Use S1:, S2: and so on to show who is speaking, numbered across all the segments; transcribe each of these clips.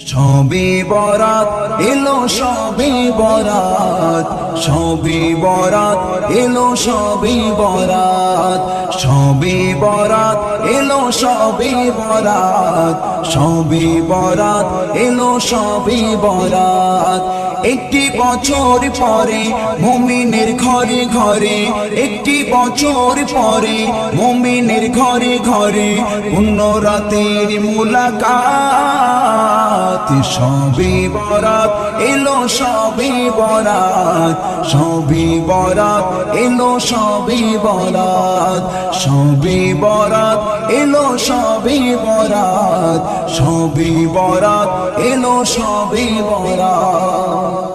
S1: সবে বরাত এলো, সবে বরাত সবে বরাত এলো, সবে বরাত সবে বরাত এলো, সবে বরাত সবে বরাত এলো, সবে বরাত। একটি বছর পরে মমিনের ঘরে ঘরে, একটি বছর পরে মমিনের ঘরে ঘরে পুণ্য রাতের সবে বরাত, এলো সবে বরাত সবে বরাত, এলো সবে বরাত সবে বরাত, এলো সবে বরাত সবে বরাত, এলো সবে বরাত।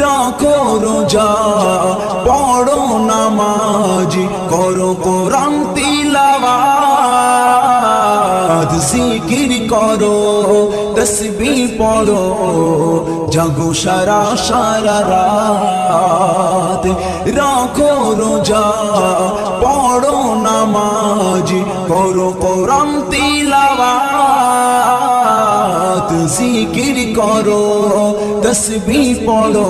S1: রাখো রোজা, পড়ো নামাজ, করো কোরআন তিলাওয়াত, জিকির করো তসবি পড়ো জাগো সারা সারা রাত। রাখো রোজা পড়ো নামাজ করো কোরআন তিলাওয়াত জিকির করো, তসবি পড়ো,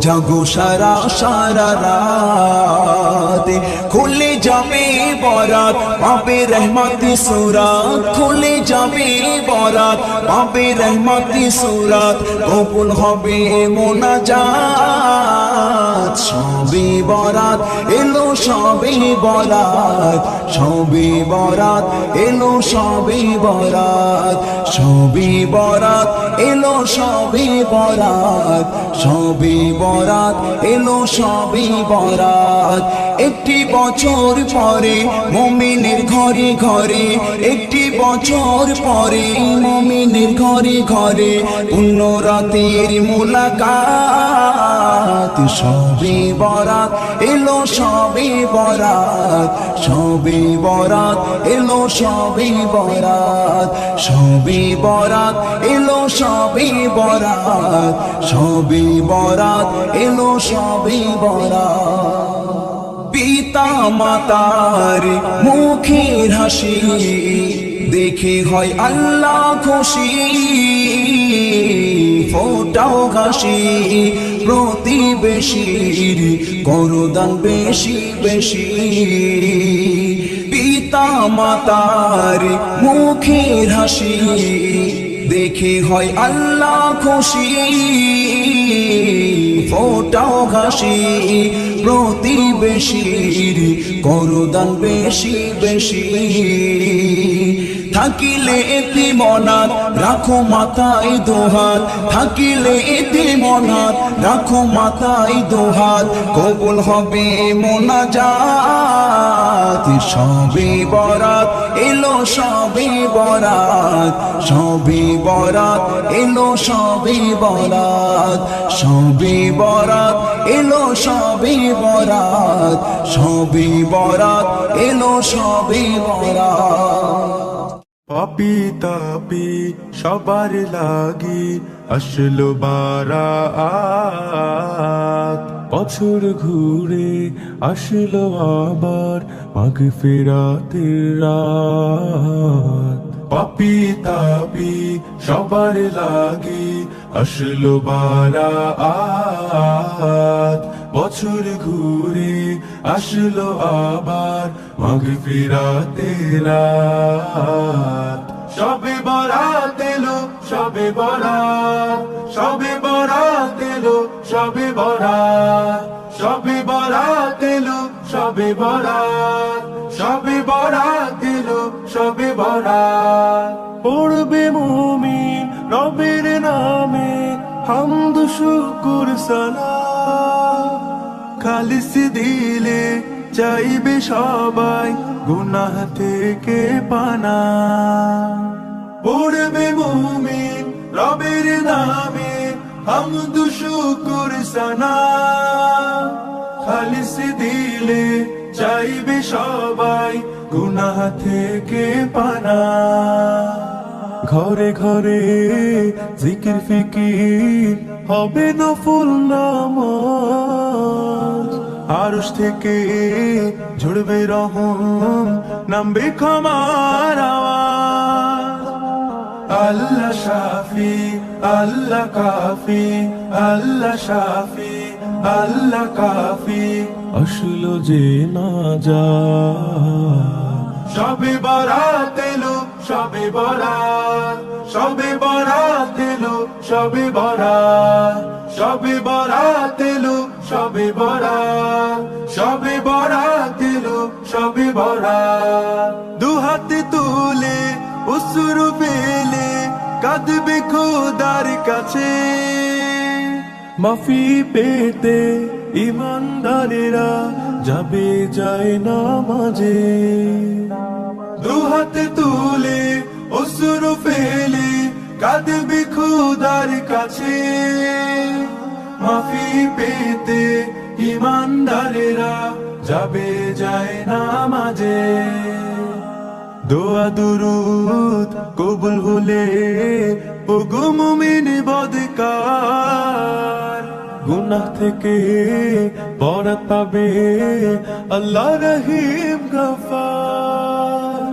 S1: জাগো সারা সারা রাত। খুলে যাবে বরাত, পাবে রহমতি সুরাত। খুলে যাবে বরাত, পাবে রহমতি সুরাত। কবুল হবে মোনাজাত। সবে বরাত, এলো সবে বরাত। সবে বরাত, এলো সবে বরাত। সবে বরাত এলো সবে বরাত। সবে বরাত এলো সবে বরাত। একটি বছর পরে মমিনের ঘরে ঘরে, একটি বছর পরে মমিনের ঘরে ঘরে পুণ্য রাতের মুলাকাত, সবে বরাত এলো, সবে বরাত সবে বরাত এলো, সবে বরাত সবে বরাত এলো, সবে বরাত সবে বরাত এলো, সবে বরাত। পিতা মাতার মুখের হাসি দেখে হয় আল্লাহ খুশি। ফোটাও হাসি প্রতিবেশীর করদান বেশি বেশি। পিতা মাতার মুখের হাসি দেখে হয় আল্লাহ খুশি। ফোটাও ঘাসি প্রতিবেশীর, করদান বেশি বেশি। থাকিলে এতে মনাত রাখো মাথায় দোহাত। থাকিলে এতে মনাত রাখো মাথায় দোহাত। কবুল হবে মোনাজাত। সবে বরাত এলো, সবে বরাত। সবে বরাত এলো, সবে বরাত। সবে বরাত এলো সবে বরাত সবে বরাত, এলো সবে বরাত।
S2: পাপি তাপি সবার লাগি আসলো বারা বছর ঘুরে আসলো আবার মাঘ ফেরাতের রাত। পাপি তাপি সবার লাগি আসলো বারা আত বছর ঘুরে আসলো আবার, মাঘ ফিরাতের রাত। সবে বরাত এলো, সবে বরাত সবে বরাত এলো, সবে বরাত। সবে বরাত এলো, সবে বরাত সবে বরাত এলো, সবে বরাত। পড়বে মুমিন রবের নামে হামদ শুকুর সালাম। খালিস দিলে চাইবে সবাই গুনাহ থেকে পানা। পড়বে মুমিন রবের নামে হামদ শুকুর সানা খালিস দিলে চাইবে সবাই গুনাহ থেকে পানা। ঘরে ঘরে জিকির ফিকির হবে নফল নামাজ। আরশ থেকে ঝুড়বে রহম, নামবে ক্ষমার আল্লাহ শাফি, আল্লাহ কাফি, আল্লাহ শাফি, আল্লাহ কাফি। আসলো যে না যা। সবে বরাত এলো সবে বরাত সবে বরাত এলো, সবে বরাত সবে বরাত এলো, সবে বরাত সবে বরাত এলো, সবে বরাত। দু হাতে তুলে উসুরু পেলে কাঁদবে খোদার কাছে। মাফি পেতে ইমানদারেরা যাবে যায় না মাঝে। তুলে অসুর ফেলে, কাঁদবে খোদার কাছে। মাফি পেতে ইমানদারেরা যাবে, যায় না মাঝে। দোয়া দুরুদ কবুল হলে ও গো মুমিন বদকার। গুনাহ থেকে পরাত পাবে আল্লাহ রহিম গফার।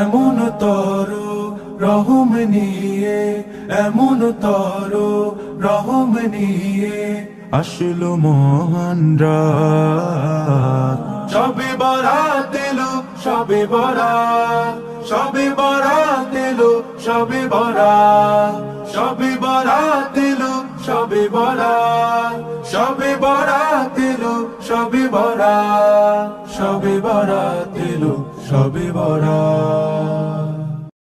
S2: এমন তর রহম নিয়ে এমন তর রহম নিয়ে আসলো মহান সবে বরাত এলো, সবে বরাত। সবে বরাত এলো, সবে বরাত। সবে বরাত এলো, সবে বরাত। সবে বরাত এলো, সবে বরাত। সবে বরাত এলো, সবে বরাত।